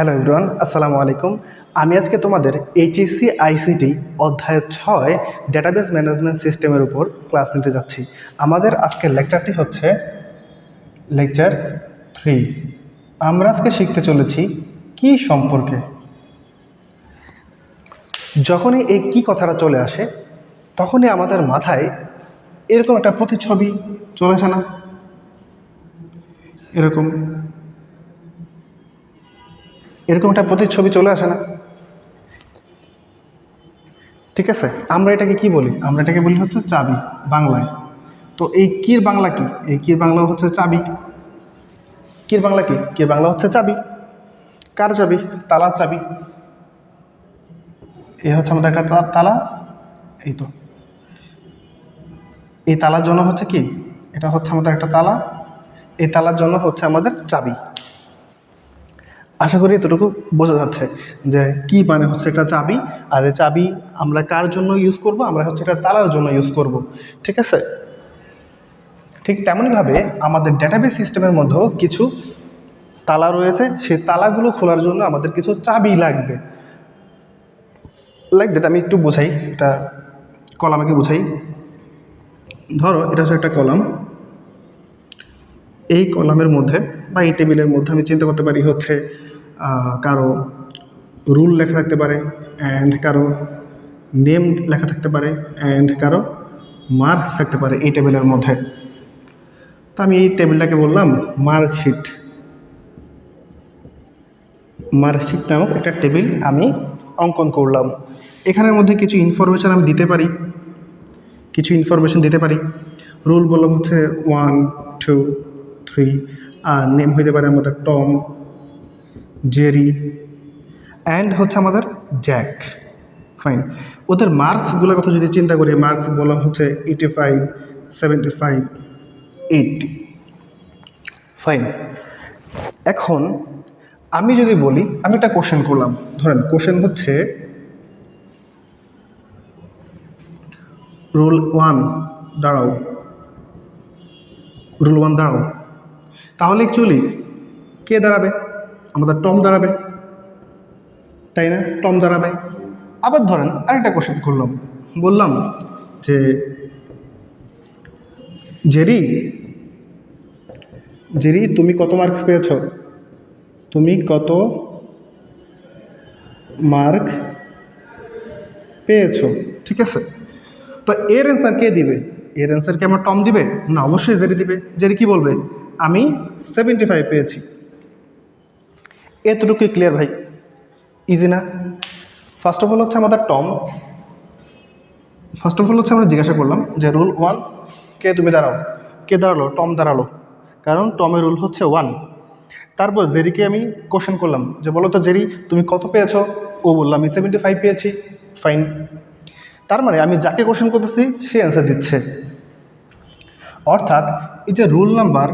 Hello everyone, আসসালামু আলাইকুম। আমি আজকে তোমাদের এইচএসসি আইসিটি অধ্যায় ছয় ডেটাবেস ম্যানেজমেন্ট সিস্টেমের উপর ক্লাস নিতে যাচ্ছি। আমাদের আজকের লেকচারটি হচ্ছে লেকচার থ্রি আমরা আজকে শিখতে চলেছি কি সম্পর্কে। যখনই এই কি কথাটা চলে আসে, তখনই আমাদের মাথায় এরকম একটা প্রতিচ্ছবি চলে আসে না? এরকম এরকম একটা প্রতিচ্ছবি চলে আসে না। ঠিক আছে? আমরা এটাকে কি বলি? আমরা এটাকে বলি হচ্ছে চাবি, বাংলায়। তো এই কির বাংলা কি? এই কির বাংলা হচ্ছে চাবি। কির বাংলা কি? কির বাংলা হচ্ছে চাবি। কার চাবি? তালার চাবি। এই হচ্ছে আমাদের একটা তালা। এই তো। এই তালার জন্য হচ্ছে কি? এটা হচ্ছে আমাদের একটা তালা। এই তালার জন্য হচ্ছে আমাদের চাবি। আশা করি এতটুকু বোঝা যাচ্ছে যে কি মানে হচ্ছে একটা চাবি, আর এই চাবি আমরা কার জন্য ইউজ করব? আমরা হচ্ছে এটা তালার জন্য ইউজ করব। ঠিক আছে? ঠিক তেমনইভাবে আমাদের ডেটাবেস সিস্টেমের মধ্যেও কিছু তালা রয়েছে। সেই তালাগুলো খোলার জন্য আমাদের কিছু চাবি লাগবে। লাইক দ্যাট আমি একটু বোঝাই। এটা কলামাকে বোঝাই। ধরো, এটা হচ্ছে একটা কলাম। এই কলামের মধ্যে বা এই টেবিলের মধ্যে আমি চিন্তা করতে পারি হচ্ছে কারও রুল লেখা থাকতে পারে অ্যান্ড কারও নেম লেখা থাকতে পারে অ্যান্ড কারও মার্কস থাকতে পারে এই টেবিলের মধ্যে। তো আমি এই টেবিলটাকে বললাম মার্কশিট। মার্কশিট নামক একটা টেবিল আমি অঙ্কন করলাম। এখানের মধ্যে কিছু ইনফরমেশান আমি দিতে পারি। কিছু ইনফরমেশন দিতে পারি। রুল বললাম হচ্ছে ওয়ান টু থ্রি আর নেম হইতে পারে আমাদের টম জেরি অ্যান্ড হচ্ছে আমাদের জ্যাক। ফাইন। ওদের মার্কসগুলোর কথা যদি চিন্তা করি, মার্কস বলা হচ্ছে eighty five, seventy five eighty fine. এখন আমি যদি বলি, আমি একটা কোশ্চেন করলাম। ধরেন কোশ্চেন হচ্ছে রুল ওয়ান দাঁড়াও। রুল ওয়ান দাঁড়াও। তাহলে অ্যাকচুয়ালি কে দাঁড়াবে? আমাদের টম দাঁড়াবে। তাই না? টম দাঁড়াবে। আবার ধরেন আরেকটা কোশ্চেন করলাম। বললাম যে, জেরি জেরি, তুমি কত মার্কস পেয়েছ? তুমি কত মার্ক পেয়েছ? ঠিক আছে? তো এর অ্যান্সার কে দিবে? এর অ্যান্সার কি আমার টম দিবে? না, অবশ্যই জেরি দিবে। জেরি কি বলবে? আমি সেভেন্টি ফাইভ পেয়েছি। এতটুকু ক্লিয়ার ভাই। ইজি না? ফার্স্ট অফ অল হচ্ছে আমাদের টম ফার্স্ট অফ অল হচ্ছে আমরা জিজ্ঞাসা করলাম যে রুল ওয়ান কে তুমি দাঁড়াও? কে দাঁড়াল? টম দাঁড়াল। কারণ টমের রুল হচ্ছে ওয়ান তারপর জেরিকে আমি কোশ্চেন করলাম যে বলো তো জেরি তুমি কত পেয়েছ? ও বললাম আমি সেভেন্টি ফাইভ পেয়েছি। ফাইন তার মানে আমি যাকে কোশ্চেন করতেছি, সে অ্যান্সার দিচ্ছে। অর্থাৎ এই যে রুল নাম্বার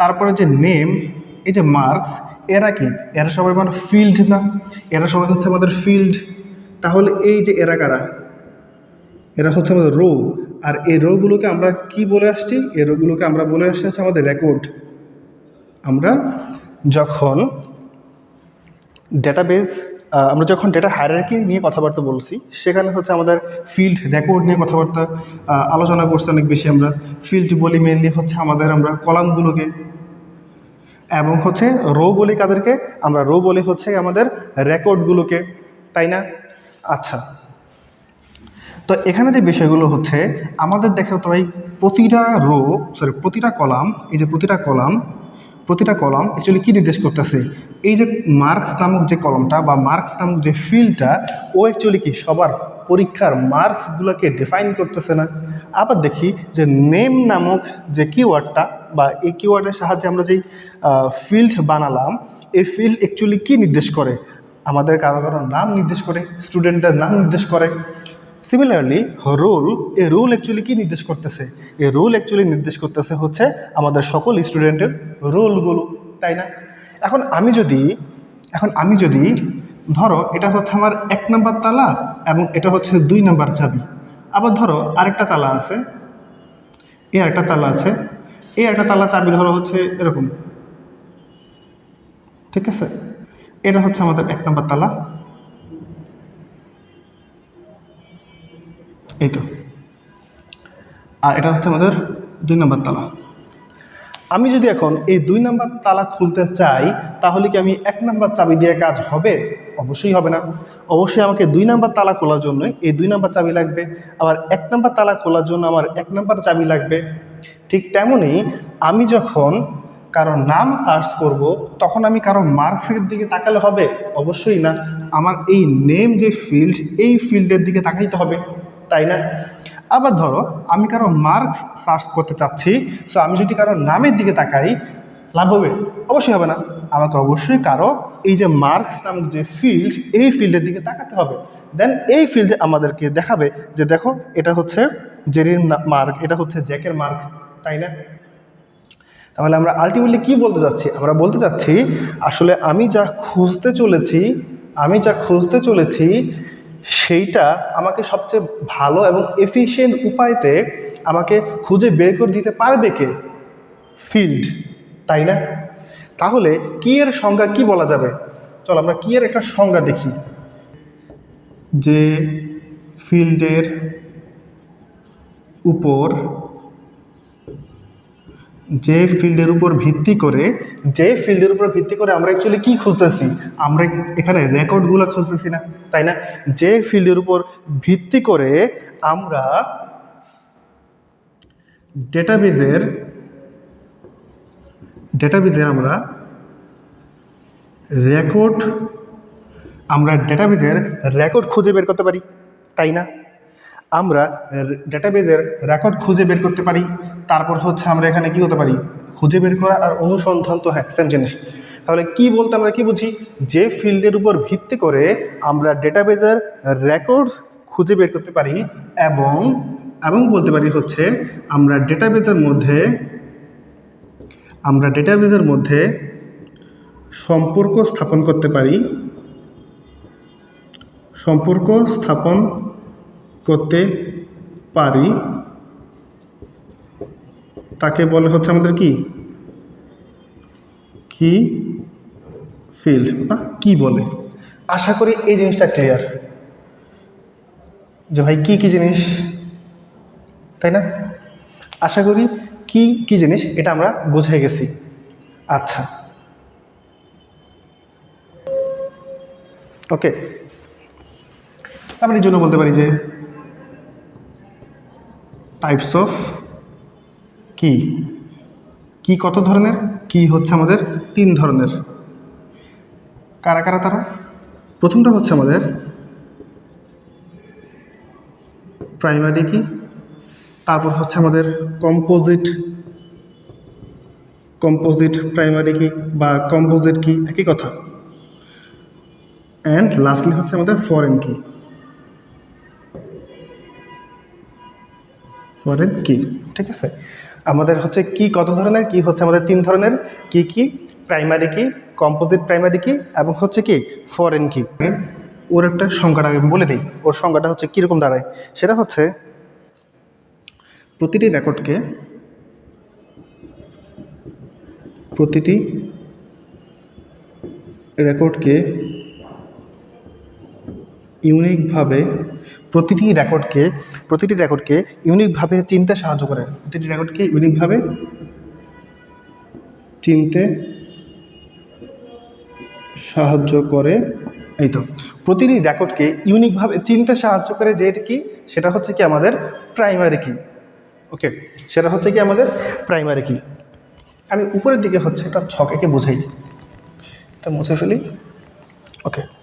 তারপরে যে নেম এই যে মার্কস এরা কি? এরা সবাই আমার ফিল্ড না। এরা সবাই হচ্ছে আমাদের ফিল্ড তাহলে এই যে এরা কারা? এরা হচ্ছে আমাদের রো আর এই রোগুলোকে আমরা কি বলে আসছি? এই রোগুলোকে আমরা বলে আসছি হচ্ছে আমাদের রেকর্ড আমরা যখন ডেটাবেস আমরা যখন ডেটা হায়ারার্কি নিয়ে কথাবার্তা বলছি, সেখানে হচ্ছে আমাদের ফিল্ড রেকর্ড নিয়ে কথাবার্তা আলোচনা করছি অনেক বেশি আমরা। ফিল্ড বলি মেনলি হচ্ছে আমাদের আমরা কলামগুলোকে এবং হচ্ছে রো বলি কাদেরকে? আমরা রো বলি হচ্ছে আমাদের রেকর্ডগুলোকে তাই না? আচ্ছা। তো এখানে যে বিষয়গুলো হচ্ছে, আমাদের দেখো তো ভাই প্রতিটা রো সরি প্রতিটা কলাম এই যে প্রতিটা কলাম প্রতিটা কলাম অ্যাকচুয়ালি কী নির্দেশ করতেছে? এই যে মার্কস নামক যে কলমটা বা মার্কস নামক যে ফিল্ডটা, ও অ্যাকচুয়ালি কি সবার পরীক্ষার মার্কসগুলোকে ডিফাইন করতেছে না? আবার দেখি যে নেম নামক যে কিওয়ার্ডটা বা এই কিওয়ার্ডের সাহায্যে আমরা যেই ফিল্ড বানালাম, এই ফিল্ড অ্যাকচুয়ালি কী নির্দেশ করে? আমাদের কারও কারও নাম নির্দেশ করে স্টুডেন্টদের নাম নির্দেশ করে। সিমিলারলি রুল এ রুল অ্যাকচুয়ালি কি নির্দেশ করতেছে? এ রুল অ্যাকচুয়ালি নির্দেশ করতেছে হচ্ছে আমাদের সকল স্টুডেন্টের রুলগুলো তাই না? এখন আমি যদি, এখন আমি যদি, ধরো এটা হচ্ছে আমার এক নাম্বার তালা এবং এটা হচ্ছে দুই নাম্বার চাবি। আবার ধরো আরেকটা তালা আছে, এই আরেকটা তালা আছে এই একটা তালা চাবি ধরো হচ্ছে এরকম। ঠিক আছে? এটা হচ্ছে আমাদের এক নম্বর তালা। এই তো। আর এটা হচ্ছে আমাদের দুই নম্বর তালা। আমি যদি এখন এই দুই নাম্বার তালা খুলতে চাই, তাহলে কি আমি এক নাম্বার চাবি দিয়ে কাজ হবে? অবশ্যই হবে না। অবশ্যই আমাকে দুই নাম্বার তালা খোলার জন্য এই দুই নাম্বার চাবি লাগবে। আবার এক নাম্বার তালা খোলার জন্য আমার এক নাম্বার চাবি লাগবে। ঠিক তেমনই আমি যখন কারও নাম সার্চ করব, তখন আমি কারও মার্কসের দিকে তাকালে হবে? অবশ্যই না। আমার এই নেম যে ফিল্ড এই ফিল্ডের দিকে তাকাইতে হবে, তাই না? আবার ধরো, আমি কারও মার্কস সার্চ করতে চাচ্ছি সো আমি যদি কারও নামের দিকে তাকাই, লাভ হবে? অবশ্যই হবে না। আমাকে অবশ্যই কারও এই যে মার্কস নামক যে ফিল্ড এই ফিল্ডের দিকে তাকাতে হবে। দেন এই ফিল্ডে আমাদেরকে দেখাবে যে দেখো, এটা হচ্ছে জেরির মার্ক, এটা হচ্ছে জ্যাকের মার্ক, তাই না? তাহলে আমরা আলটিমেটলি কি বলতে চাচ্ছি? আমরা বলতে চাচ্ছি, আসলে আমি যা খুঁজতে চলেছি, আমি যা খুঁজতে চলেছি, সেইটা আমাকে সবচেয়ে ভালো এবং এফিশিয়েন্ট উপায়তে আমাকে খুঁজে বের করে দিতে পারবে কে? ফিল্ড তাই না? তাহলে কি এর সংজ্ঞা কি বলা যাবে? চলো আমরা কি এর একটা সংজ্ঞা দেখি। যে ফিল্ডের উপর, যে ফিল্ডের উপর ভিত্তি করে, যে ফিল্ডের উপর ভিত্তি করে আমরা অ্যাকচুয়ালি কি খুঁজতেছি? আমরা এখানে রেকর্ডগুলো খুঁজতেছি না, তাই না? যে ফিল্ডের উপর ভিত্তি করে আমরা ডেটাবেজের ডেটাবেজের আমরা রেকর্ড আমরা ডেটাবেজের রেকর্ড খুঁজে বের করতে পারি, তাই না? আমরা ডেটাবেজের রেকর্ড খুঁজে বের করতে পারি, তারপর হচ্ছে আমরা এখানে কি করতে পারি? খুঁজে বের করা আর অনুসন্ধান তো হ্যাঁ সেম জিনিস। তাহলে কি বলতে আমরা কি বুঝি? যে ফিল্ডের উপর ভিত্তি করে আমরা ডেটাবেজের রেকর্ড খুঁজে বের করতে পারি এবং এবং বলতে পারি হচ্ছে আমরা ডেটাবেজের মধ্যে, আমরা ডেটাবেজের মধ্যে সম্পর্ক স্থাপন করতে পারি সম্পর্ক স্থাপন করতে পারি। তাকে বলে হচ্ছে আমাদের কি? কি ফিল্ড বা কি বলে? আশা করি এই জিনিসটা ক্লিয়ার যে ভাই, কি কি জিনিস? তাই না? আশা করি কি কি জিনিস এটা আমরা বুঝে গেছি। আচ্ছা। ওকে। আমরা এই জন্য বলতে পারি যে টাইপস অফ কি? কি কত ধরনের? কি হচ্ছে আমাদের? তিন ধরনের। কারা কারা তারা? প্রথমটা হচ্ছে আমাদের প্রাইমারি কি? তারপর হচ্ছে আমাদের কম্পোজিট কম্পোজিট প্রাইমারি কি বা কম্পোজিট কি? একই কথা। অ্যান্ড লাস্টলি হচ্ছে আমাদের ফরেন কি? ফরেন কি? ঠিক আছে? আমাদের হচ্ছে কি কত ধরনের, কি হচ্ছে আমাদের তিন ধরনের, কি কি? প্রাইমারি কি কম্পোজিট প্রাইমারি কি এবং হচ্ছে কি ফরেন কি ওর একটা সংখ্যাটা আমি বলে দিই। ওর সংখ্যাটা হচ্ছে কীরকম দাঁড়ায়? সেটা হচ্ছে প্রতিটি রেকর্ডকে প্রতিটি রেকর্ডকে ইউনিকভাবে প্রতিটি রেকর্ডকে প্রতিটি রেকর্ডকে ইউনিকভাবে চিনতে সাহায্য করে। প্রতিটি রেকর্ডকে ইউনিকভাবে চিনতে সাহায্য করে। এই তো, প্রতিটি রেকর্ডকে ইউনিকভাবে চিনতে সাহায্য করে যেটা কি, সেটা হচ্ছে কি আমাদের প্রাইমারি কি ওকে সেটা হচ্ছে কি আমাদের প্রাইমারি কি আমি উপরের দিকে হচ্ছে একটা ছকে বোঝাই। এটা মুছে ফেলি ওকে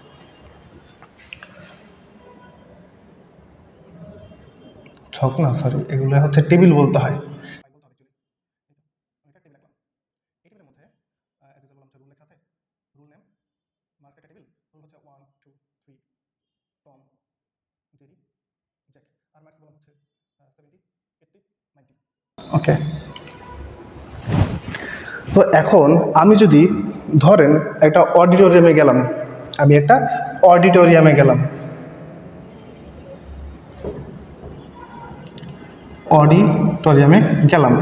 ছক না সরি এগুলো হচ্ছে টেবিল বলতে হয়। ওকে তো এখন আমি যদি ধরেন একটা অডিটোরিয়ামে গেলাম, আমি একটা অডিটোরিয়ামে গেলাম। অডিটোরিয়ামে গেলাম।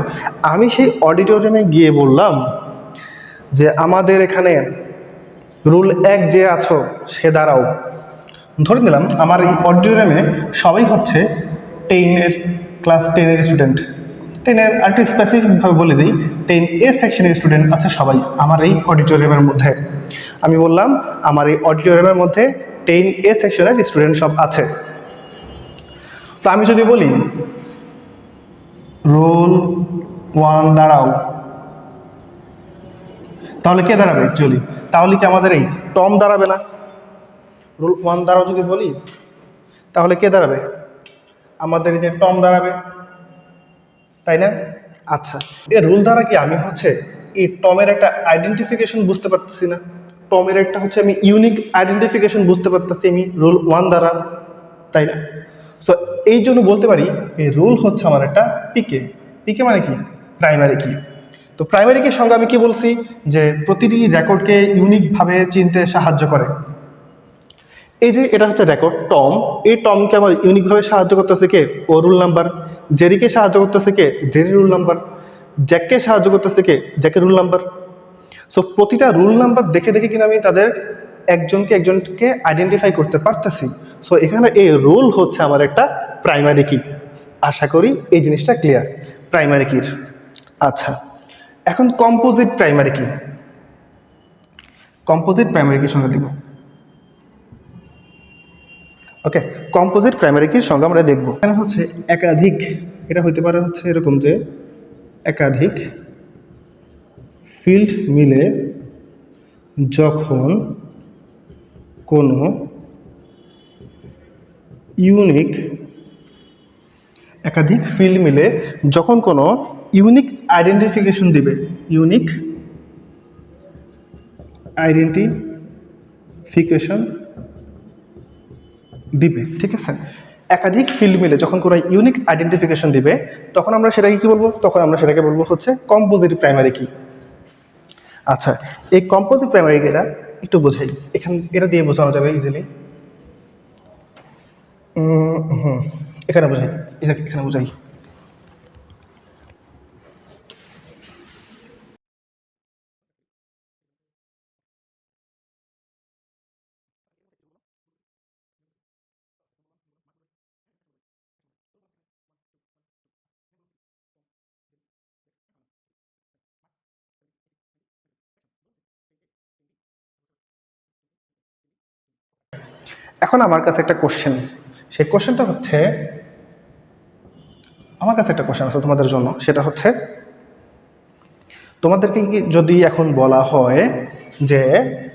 আমি সেই অডিটোরিয়ামে গিয়ে বললাম যে, আমাদের এখানে রুল এক যে আছো, সে দাঁড়াও। ধরে নিলাম, আমার এই অডিটোরিয়ামে সবাই হচ্ছে টেনের ক্লাস টেনের স্টুডেন্ট। টেনের আরেকটু স্পেসিফিকভাবে বলে দিই, টেন এ সেকশনের স্টুডেন্ট আছে সবাই আমার এই অডিটোরিয়ামের মধ্যে। আমি বললাম, আমার এই অডিটোরিয়ামের মধ্যে টেন এ সেকশনের স্টুডেন্ট সব আছে। তো আমি যদি বলি রোল ওয়ান, দাঁড়াও। তাহলে কে দাঁড়াবে? অ্যাকচুয়ালি তাহলে কি আমাদের এই টম দাঁড়াবে না? রোল ওয়ান দাঁড়াও যদি বলি, তাহলে কে দাঁড়াবে? আমাদের এই যে টম দাঁড়াবে। তাই না? আচ্ছা। এই রুল দ্বারা কি আমি হচ্ছে এই টমের একটা আইডেন্টিফিকেশন বুঝতে পারতেছি না? টমের একটা হচ্ছে আমি ইউনিক আইডেন্টিফিকেশন বুঝতে পারতেছি আমি রুল ওয়ান দ্বারা। তাই না? সো এই জন্য বলতে পারি, এই রুল হচ্ছে আমার একটা পিকে পিকে মানে কি? প্রাইমারি কি তো প্রাইমারি কির সঙ্গে আমি কি বলছি? যে প্রতিটি রেকর্ডকে ইউনিকভাবে চিনতে সাহায্য করে। এই যে এটা হচ্ছে রেকর্ড টম এই টমকে আমার ইউনিকভাবে সাহায্য করতেছে কে? ও রুল নাম্বার জেরিকে সাহায্য করতেছে কে? জেরি রুল নাম্বার জ্যাককে সাহায্য করতেছে কে? জ্যাকের রুল নাম্বার সো প্রতিটা রুল নাম্বার দেখে দেখে কিন্তু আমি তাদের একজনকে একজনকে আইডেন্টিফাই করতে পারতেছি। সো এখানে এই রুল হচ্ছে আমার একটা প্রাইমারি কি আশা করি এই জিনিসটা ক্লিয়ার প্রাইমারি কির আচ্ছা এখন composite primary key composite primary কির সঙ্গে দিব ওকে কম্পোজিট প্রাইমারি কির সঙ্গে আমরা দেখব। এখানে হচ্ছে একাধিক, এটা হতে পারে হচ্ছে এরকম যে একাধিক ফিল্ড মিলে যখন কোনো ইউনিক একাধিক ফিল্ড মিলে যখন কোনো ইউনিক আইডেন্টিফিকেশন দিবে ইউনিক আইডেন্টিফিকেশন দিবে, ঠিক আছে? একাধিক ফিল্ড মিলে যখন কোনো ইউনিক আইডেন্টিফিকেশন দিবে, তখন আমরা সেটাকে কি বলব? তখন আমরা সেটাকে বলব হচ্ছে কম্পোজিট প্রাইমারি কি আচ্ছা এই কম্পোজিট প্রাইমারি কিটা একটু বোঝাই। এখান এটা দিয়ে বোঝানো যাবে ইজিলি হুম এখানে বোঝাই। এখানে বোঝাই। এখন আমার কাছে একটা কোশ্চেন সেই কোশ্চেনটা হচ্ছে, আমার কাছে একটা কোশ্চেন আছে তোমাদের জন্য। সেটা হচ্ছে, তোমাদেরকে যদি এখন বলা হয় যে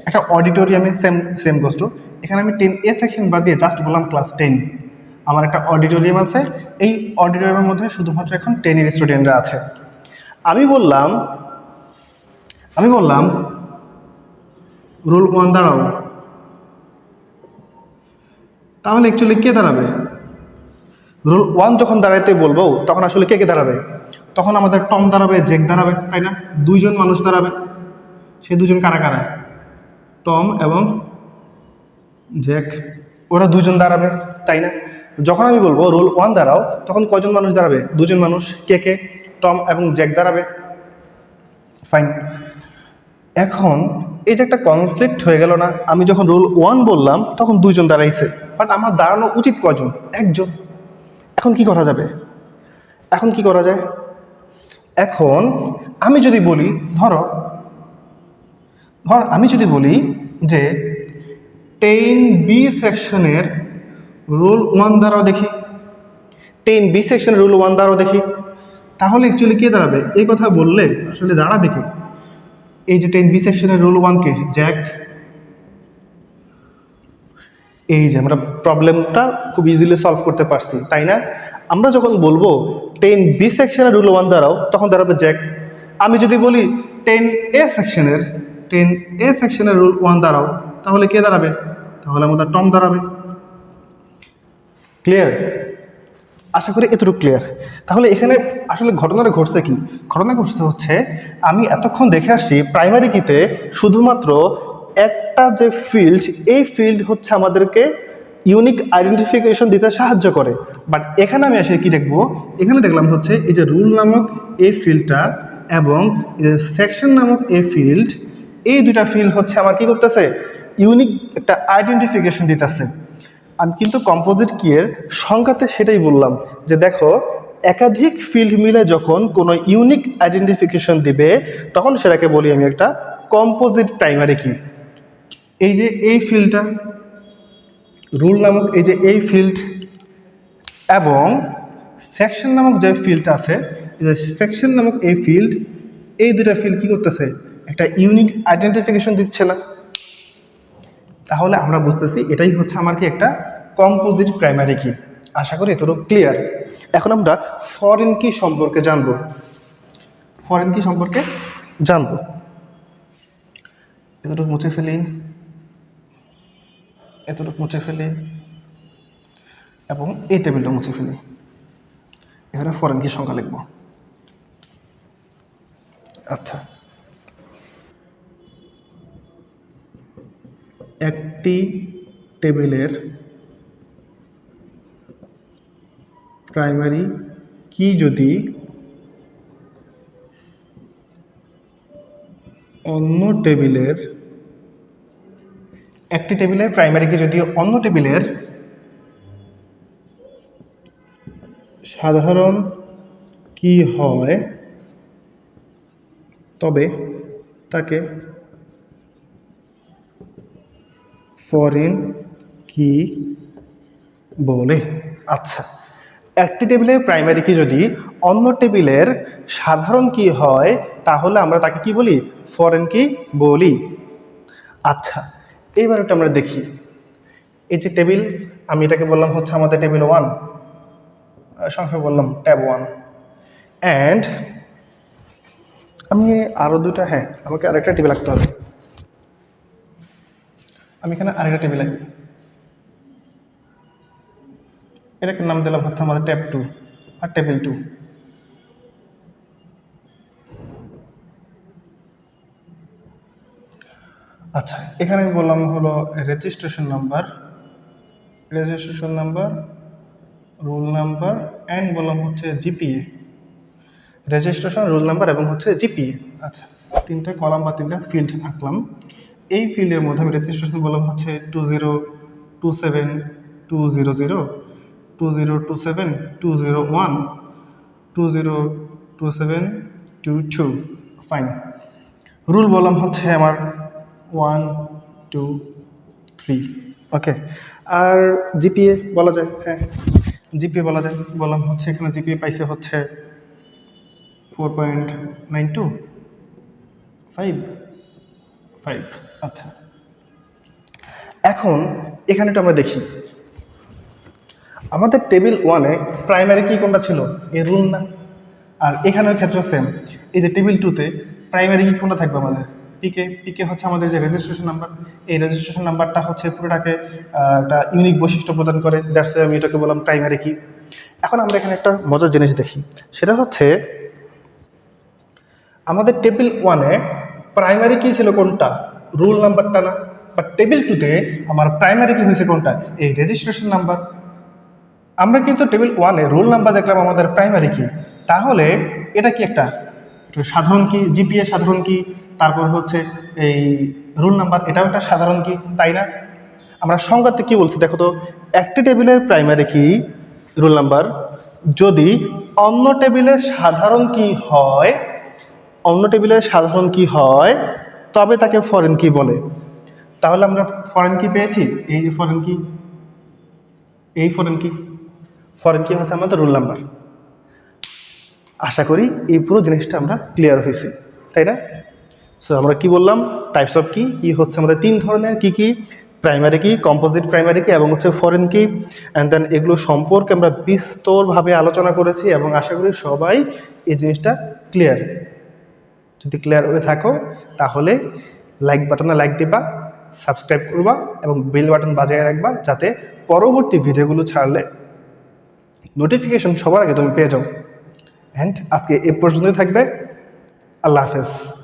একটা অডিটোরিয়ামে সেম সেম গোস্ট এখানে আমি টেন এ সেকশন বাদ দিয়ে জাস্ট বললাম ক্লাস টেন আমার একটা অডিটোরিয়াম আছে, এই অডিটোরিয়ামের মধ্যে শুধুমাত্র এখন টেনের স্টুডেন্টরা আছে। আমি বললাম আমি বললাম রুল ওয়ান দাঁড়াও। তাহলে অ্যাকচুয়ালি কে দাঁড়াবে? রুল ওয়ান যখন দাঁড়াইতে বলব, তখন আসলে কে কে দাঁড়াবে? তখন আমাদের টম দাঁড়াবে জেক দাঁড়াবে, তাই না? দুইজন মানুষ দাঁড়াবে। সে দুজন কারা কারা? টম এবং জেক ওরা দুজন দাঁড়াবে, তাই না? যখন আমি বলব রোল ওয়ান দাঁড়াও, তখন কজন মানুষ দাঁড়াবে? দুজন মানুষ। কে কে? টম এবং জ্যাক দাঁড়াবে। ফাইন এখন এই যে একটা কনফ্লিক্ট হয়ে গেল না, আমি যখন রোল ওয়ান বললাম, তখন দুইজন দাঁড়াইছে। বাট আমার দাঁড়ানো উচিত কজন একজন। এখন কি করা যাবে? এখন কি করা যায়? এখন আমি যদি বলি, ধরো, ধর, আমি যদি বলি যে টেন বি সেকশনের রুল ওয়ান দ্বারাও দেখি। টেন বি সেকশনের রুল ওয়ান দ্বারাও দেখি। তাহলে অ্যাকচুয়ালি কে দাঁড়াবে? এই কথা বললে আসলে দাঁড়াবে কে? এই যে টেন বি সেকশনের রুল ওয়ানকে জ্যাক এই যে আমরা প্রবলেমটা খুব ইজিলি সলভ করতে পারছি, তাই না? আমরা যখন বলব টেন বি সেকশনের রুল ওয়ান দাঁড়াও, তখন দাঁড়াবে জ্যাক আমি যদি বলি টেন এ সেকশনের টেন এ সেকশনের রুল ওয়ান দাঁড়াও, তাহলে কে দাঁড়াবে? তাহলে আমাদের টম দাঁড়াবে। ক্লিয়ার আশা করি এতটুকু ক্লিয়ার তাহলে এখানে আসলে ঘটনাটা ঘটছে কি? ঘটনা ঘটছে হচ্ছে, আমি এতক্ষণ দেখে আসছি প্রাইমারি কিতে শুধুমাত্র একটা যে ফিল্ড এই ফিল্ড হচ্ছে আমাদেরকে ইউনিক আইডেন্টিফিকেশন দিতে সাহায্য করে। বাট এখানে আমি আসলে কি দেখব? এখানে দেখলাম হচ্ছে এই যে রুল নামক এই ফিল্ডটা এবং সেকশন নামক এই ফিল্ড এই দুটা ফিল্ড হচ্ছে আমার কি করতেছে? ইউনিক একটা আইডেন্টিফিকেশন দিতেছে। আমি কিন্তু কম্পোজিট কিয়ের সংখ্যাতে সেটাই বললাম যে দেখো, একাধিক ফিল্ড মিলে যখন কোনো ইউনিক আইডেন্টিফিকেশন দিবে, তখন সেটাকে বলি আমি একটা কম্পোজিট প্রাইমারি কি এই যে এই ফিল্ডটা রুল নামক এই যে এই ফিল্ড এবং সেকশন নামক যে ফিল্ডটা আছে যে সেকশন নামক এই ফিল্ড এই দুটা ফিল্ড কি করতেছে? একটা ইউনিক আইডেন্টিফিকেশন দিচ্ছে না। তাহলে আমরা বুঝতেছি এটাই হচ্ছে আমার কি একটা কম্পোজিট প্রাইমারি কি আশা করি এতটুকু ক্লিয়ার এখন আমরা ফরেন কি সম্পর্কে জানব। ফরেন কি সম্পর্কে জানব। এতটুকু মুছে ফেলি। এতটুকু মুছে ফেলি। এবং এই টেবিলটা মুছে ফেলি। এখানে ফরেন কি সংখ্যা লিখব। আচ্ছা। একটি টেবিলের প্রাইমারি কি যদি অন্য টেবিলের একটি টেবিলের প্রাইমারি কি যদি অন্য টেবিলের সাধারণ কি হয়, তবে তাকে ফরেন কি বলে? আচ্ছা। একটি টেবিলের প্রাইমারি কি যদি অন্য টেবিলের সাধারণ কি হয়, তাহলে আমরা তাকে কি বলি? ফরেন কি বলি। আচ্ছা এইবার একটু আমরা দেখি। এই যে টেবিল আমি এটাকে বললাম হচ্ছে আমাদের টেবিল ওয়ান সংখ্যা বললাম ট্যাব ওয়ান অ্যান্ড আমি আরও দুটা হ্যাঁ আমাকে আরেকটা টেবিল রাখতে হবে। আমি এখানে আরেকটা টেবিল রাখি এটাকে নাম দিলাম হচ্ছে আমাদের ট্যাব টু আর টেবিল টু। আচ্ছা এখানে আমি বললাম হলো registration number registration number roll number and বললাম হচ্ছে জিপিএ রেজিস্ট্রেশন রোল নাম্বার এবং হচ্ছে জিপিএ আচ্ছা তিনটা কলাম বা তিনটা ফিল্ড আঁকলাম। এই ফিল্ডের মধ্যে আমি রেজিস্ট্রেশন বললাম হচ্ছে two zero two seven two zero zero two zero two seven two zero one two zero two seven two two fine rule বললাম হচ্ছে আমার ওয়ান টু থ্রি ওকে আর জিপিএ বলা যায় হ্যাঁ। জিপিএ বলা যায়। বললাম হচ্ছে এখানে জিপিএ পাইছে হচ্ছে four point nine two five five আচ্ছা। এখন এখানে তো আমরা দেখি আমাদের টেবিল ওয়ানে প্রাইমারি কি কোনটা ছিল? এই রুল না। আর এখানেও ক্ষেত্রে সেম এই যে টেবিল টুতে প্রাইমারি কি কোনটা থাকবে আমাদের? পিকে পিকে হচ্ছে আমাদের যে রেজিস্ট্রেশন নাম্বার এই রেজিস্ট্রেশন নাম্বারটা হচ্ছে পুরোটাকে একটা ইউনিক বৈশিষ্ট্য প্রদান করে। দ্যাটস আমি এটাকে বললাম প্রাইমারি কি এখন আমরা এখানে একটা মজার জিনিস দেখি। সেটা হচ্ছে, আমাদের টেবিল ওয়ানে প্রাইমারি কি ছিল কোনটা? রুল নাম্বারটা না। বাট টেবিল টুতে আমার প্রাইমারি কি হয়েছে কোনটা? এই রেজিস্ট্রেশন নাম্বার আমরা কিন্তু টেবিল ওয়ানে রোল নাম্বার দেখলাম আমাদের প্রাইমারি কি তাহলে এটা কি একটা? সাধারণ কি জিপিএ সাধারণ কি তারপর হচ্ছে এই রোল নাম্বার এটাও একটা সাধারণ কি তাই না? আমরা সংজ্ঞাতে কি বলছি দেখো তো, একটি টেবিলের প্রাইমারি কি রোল নাম্বার যদি অন্য টেবিলের সাধারণ কি হয়, অন্য টেবিলের সাধারণ কি হয়, তবে তাকে ফরেন কি বলে। তাহলে আমরা ফরেন কি পেয়েছি? এই ফরেন কি এই ফরেন কি ফরেন কি হচ্ছে আমাদের? Roll number. আশা করি এই পুরো জিনিসটা আমরা ক্লিয়ার হয়েছি, তাই না? সো আমরা কি বললাম? টাইপস অফ কি কি হচ্ছে আমাদের তিন ধরনের কি কি? প্রাইমারি কি কম্পোজিট প্রাইমারি কি এবং হচ্ছে ফরেন কি অ্যান্ড দেন এগুলো সম্পর্কে আমরা বিস্তরভাবে আলোচনা করেছি এবং আশা করি সবাই এই জিনিসটা ক্লিয়ার যদি ক্লিয়ার হয়ে থাকো, তাহলে লাইক বাটনে লাইক দিবা সাবস্ক্রাইব করবা এবং বেল বাটন বাজিয়ে রাখবা যাতে পরবর্তী ভিডিওগুলো ছাড়লে নোটিফিকেশন সবার আগে তুমি পেয়ে যাও। অ্যান্ড আজকে এ পর্যন্তই থাকবে। আল্লাহ হাফেজ।